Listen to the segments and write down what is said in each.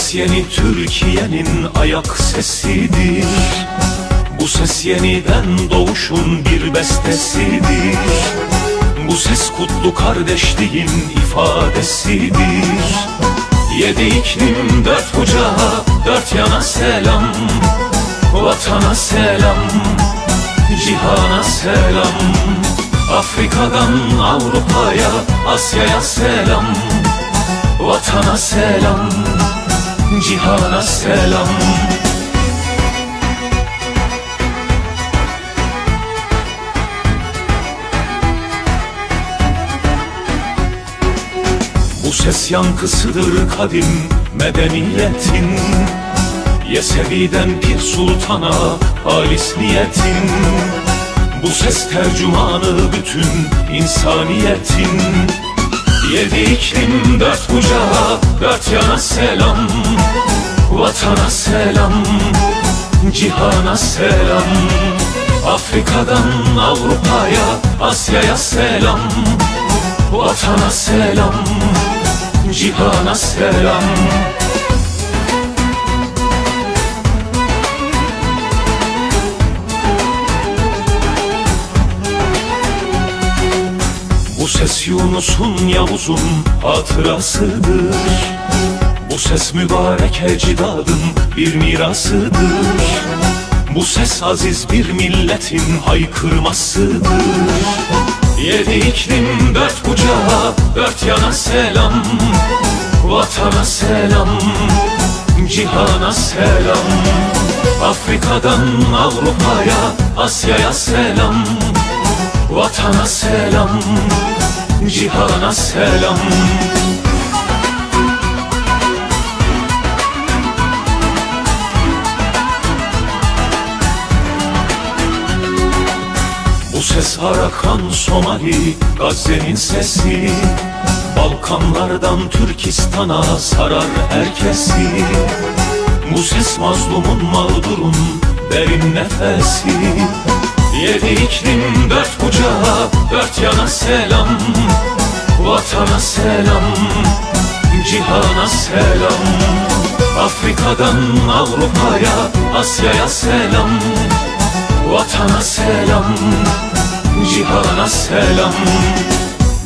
ses yeni Türkiye'nin ayak sesidir. Bu ses yeniden doğuşun bir bestesidir. Bu ses kutlu kardeşliğin ifadesidir. Yedi iklim dört bucağa dört yana selam Vatana selam Cihana selam. Afrika'dan Avrupa'ya Asya'ya selam Vatana selam Cihana selam. Bu ses yankısıdır kadim medeniyetin. Yesevi'den Pir Sultan'a halis niyetin. Bu ses tercümanı bütün insaniyetin. Yedi iklim dört bucağa dört yana selam Vatana selam Cihana selam Afrika'dan Avrupa'ya Asya'ya selam. Vatana selam Cihana selam. Bu ses Yunus'un Yavuz'un hatırasıdır Bu ses mübarek ecdadın bir mirasıdır. Bu ses aziz bir milletin haykırmasıdır. Yedi iklim dört bucağa dört yana selam Vatana selam Cihana selam. Afrika'dan Avrupa'ya Asya'ya selam Vatana selam Cihana selam Bu ses Arakan Somali Gazze'nin sesi. Balkanlardan Türkistan'a sarar herkesi. Bu ses mazlumun mağdurun derin nefesi. Yedi iklim dört bucağa dört yana selam. Vatana selam Cihana selam. Afrika'dan Avrupa'ya Asya'ya selam. Vatana selam Cihana selam.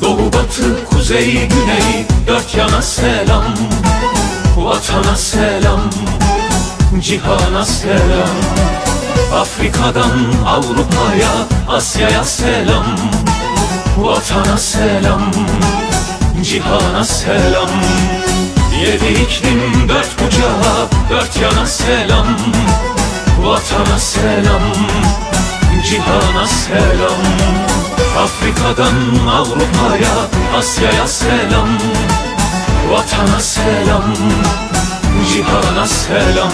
Doğu batı kuzey güney Dört yana selam. Vatana selam Cihana selam. Afrika'dan Avrupa'ya Asya'ya selam. Vatana selam Cihana selam. Yedi iklim dört bucağa Dört yana selam. Vatana selam Selam. Afrika'dan Avrupa'ya Asya'ya selam. Vatana selam Cihana selam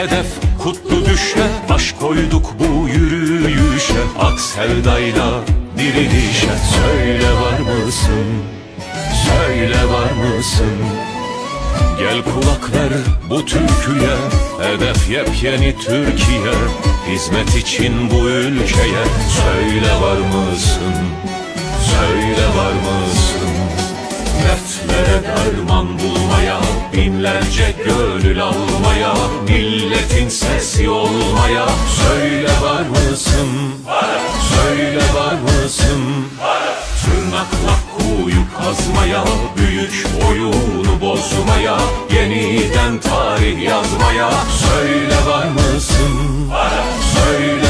hedef kutlu düşe Baş koyduk bu yürüyüşe Ak sevdayla dirilişe Söyle var mısın? Söyle var mısın? Gel kulak ver bu türküye Hedef yepyeni Türkiye Hizmet için bu ülkeye Söyle var mısın? Söyle var mısın? Dertlere derman bulmaya Binlerce gönül almaya Milletin sesi olmaya Söyle var mısın? Söyle var mısın? Tırnakla kuyu kazmaya Büyük oyunu bozmaya Yeniden tarih yazmaya Söyle var mısın? Söyle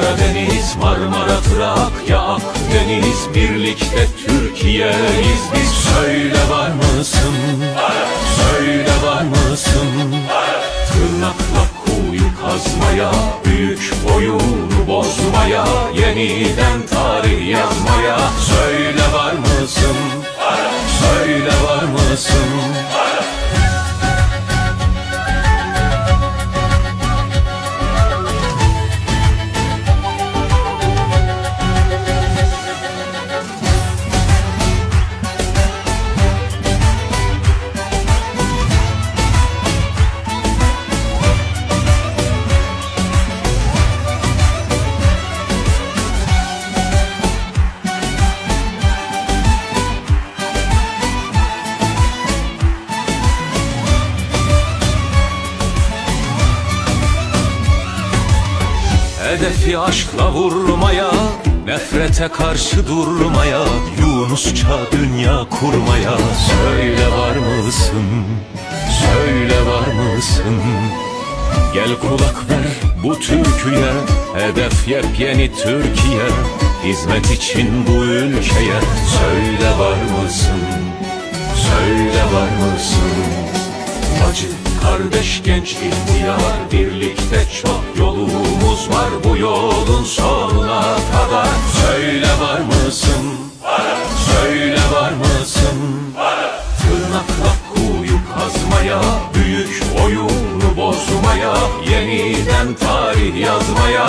Karadeniz, Marmara, Trakya, Akdeniz Birlikte Türkiye'yiz biz Söyle var mısın? Söyle var mısın? Tırnakla kuyu kazmaya Büyük oyunu bozmaya Yeniden tarih yazmaya Söyle var mısın? Söyle var mısın? Hedefi aşkla vurmaya Nefrete karşı durmaya Yunusça dünya kurmaya Söyle var mısın? Söyle var mısın? Gel kulak ver bu türküye Hedef yepyeni Türkiye Hizmet için bu ülkeye Söyle var mısın? Söyle var mısın? Acı kardeş genç ihtiyar Birlikte çok yolumuz var Bu yolun sonuna kadar Söyle var mısın? Söyle var mısın? Tırnakla kuyu kazmaya Büyük oyunu bozmaya Yeniden tarih yazmaya